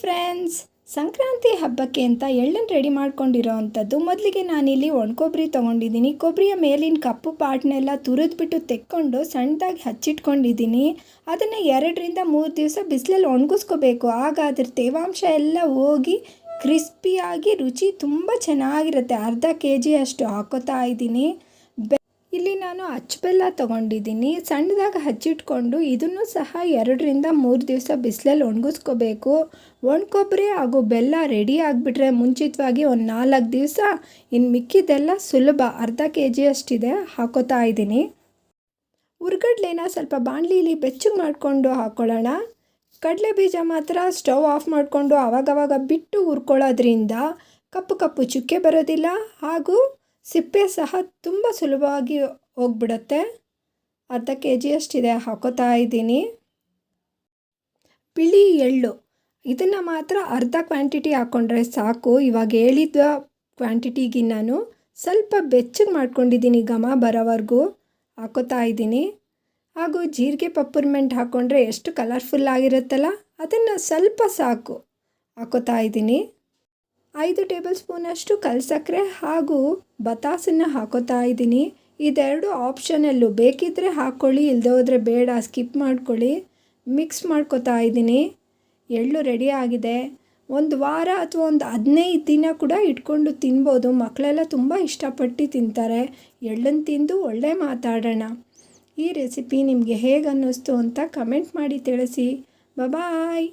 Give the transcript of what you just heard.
Friends Sankranti ಹಬ್ಬಕ್ಕೆ ಅಂತ ಎಳ್ಳನ್ನು ರೆಡಿ ಮಾಡ್ಕೊಂಡಿರೋ ಅಂಥದ್ದು ಮೊದಲಿಗೆ ನಾನಿಲ್ಲಿ ಒಣಕೊಬ್ಬರಿ ತೊಗೊಂಡಿದ್ದೀನಿ. ಕೊಬ್ಬರಿಯ ಮೇಲಿನ ಕಪ್ಪು ಪಾಟ್ನೆಲ್ಲ ತುರಿದ್ಬಿಟ್ಟು ತೆಕ್ಕೊಂಡು ಸಣ್ಣದಾಗಿ ಹಚ್ಚಿಟ್ಕೊಂಡಿದ್ದೀನಿ. ಅದನ್ನು ಎರಡರಿಂದ ಮೂರು ದಿವಸ ಬಿಸಿಲಲ್ಲಿ ಒಣಗಿಸ್ಕೋಬೇಕು. ಆಗ ಅದ್ರ ತೇವಾಂಶ ಎಲ್ಲ ಹೋಗಿ ಕ್ರಿಸ್ಪಿಯಾಗಿ ರುಚಿ ತುಂಬ ಚೆನ್ನಾಗಿರುತ್ತೆ. ಅರ್ಧ ಕೆ ಜಿ ಅಷ್ಟು ಹಾಕೋತಾ ಇದ್ದೀನಿ. ಇಲ್ಲಿ ನಾನು ಅಚ್ಚಬೆಲ್ಲ ತೊಗೊಂಡಿದ್ದೀನಿ. ಸಣ್ಣದಾಗಿ ಹಚ್ಚಿಟ್ಕೊಂಡು ಇದನ್ನು ಸಹ ಎರಡರಿಂದ ಮೂರು ದಿವಸ ಬಿಸಿಲಲ್ಲಿ ಒಣಗಿಸ್ಕೋಬೇಕು. ಒಣಕೊಬ್ಬರಿ ಹಾಗೂ ಬೆಲ್ಲ ರೆಡಿ ಆಗಿಬಿಟ್ರೆ ಮುಂಚಿತವಾಗಿ ಒಂದು ನಾಲ್ಕು ದಿವಸ ಇನ್ನು ಮಿಕ್ಕಿದ್ದೆಲ್ಲ ಸುಲಭ. ಅರ್ಧ ಕೆ ಜಿ ಅಷ್ಟಿದೆ ಹಾಕೋತಾ ಇದ್ದೀನಿ. ಹುರ್ಗಡ್ಲೆನ ಸ್ವಲ್ಪ ಬಾಣಲಿಲಿ ಬೆಚ್ಚಗೆ ಮಾಡಿಕೊಂಡು ಹಾಕ್ಕೊಳ್ಳೋಣ ಕಡಲೆ ಬೀಜ ಮಾತ್ರ ಸ್ಟವ್ ಆಫ್ ಮಾಡಿಕೊಂಡು ಆವಾಗವಾಗ ಬಿಟ್ಟು ಹುರ್ಕೊಳ್ಳೋದ್ರಿಂದ ಕಪ್ಪು ಕಪ್ಪು ಚುಕ್ಕೆ ಬರೋದಿಲ್ಲ. ಹಾಗೂ ಸಿಪ್ಪೆ ಸಹ ತುಂಬ ಸುಲಭವಾಗಿ ಹೋಗ್ಬಿಡುತ್ತೆ. ಅರ್ಧ ಕೆ ಜಿ ಅಷ್ಟಿದೆ ಹಾಕೋತಾ ಇದ್ದೀನಿ. ಬಿಳಿ ಎಳ್ಳು. ಇದನ್ನು ಮಾತ್ರ ಅರ್ಧ ಕ್ವಾಂಟಿಟಿ ಹಾಕ್ಕೊಂಡ್ರೆ ಸಾಕು. ಇವಾಗ ಹೇಳಿದ ಕ್ವಾಂಟಿಟಿಗೆ ನಾನು ಸ್ವಲ್ಪ ಬೆಚ್ಚಗೆ ಮಾಡ್ಕೊಂಡಿದ್ದೀನಿ ಘಮ ಬರೋವರೆಗೂ. ಹಾಕೋತಾ ಇದ್ದೀನಿ. ಹಾಗೂ ಜೀರಿಗೆ ಪಪ್ಪರ್ಮೆಂಟ್ ಹಾಕ್ಕೊಂಡ್ರೆ ಎಷ್ಟು ಕಲರ್ಫುಲ್ ಆಗಿರುತ್ತಲ್ಲ, ಅದನ್ನು ಸ್ವಲ್ಪ ಸಾಕು. ಹಾಕೋತಾ ಇದ್ದೀನಿ. ಐದು ಟೇಬಲ್ ಸ್ಪೂನಷ್ಟು ಕಲ್ಸಕ್ಕರೆ ಹಾಗೂ ಬತಾಸನ್ನು ಹಾಕೋತಾ ಇದ್ದೀನಿ. ಇದೆರಡು ಆಪ್ಷನಲ್ಲೂ ಬೇಕಿದ್ದರೆ ಹಾಕ್ಕೊಳ್ಳಿ ಇಲ್ಲದೆ ಹೋದರೆ ಬೇಡ, ಸ್ಕಿಪ್ ಮಾಡ್ಕೊಳ್ಳಿ. ಮಿಕ್ಸ್ ಮಾಡ್ಕೋತಾ ಇದ್ದೀನಿ. ಎಳ್ಳು ರೆಡಿ ಆಗಿದೆ. ಒಂದು ವಾರ ಅಥವಾ ಒಂದು ಹದಿನೈದು ದಿನ ಕೂಡ ಇಟ್ಕೊಂಡು ತಿನ್ಬೋದು. ಮಕ್ಕಳೆಲ್ಲ ತುಂಬ ಇಷ್ಟಪಟ್ಟು ತಿಂತಾರೆ. ಎಳ್ಳನ್ನು ತಿಂದು ಒಳ್ಳೆ ಮಾತಾಡೋಣ. ಈ ರೆಸಿಪಿ ನಿಮಗೆ ಹೇಗೆ ಅನ್ನಿಸ್ತು ಅಂತ ಕಮೆಂಟ್ ಮಾಡಿ ತಿಳಿಸಿ. ಬಾಯ್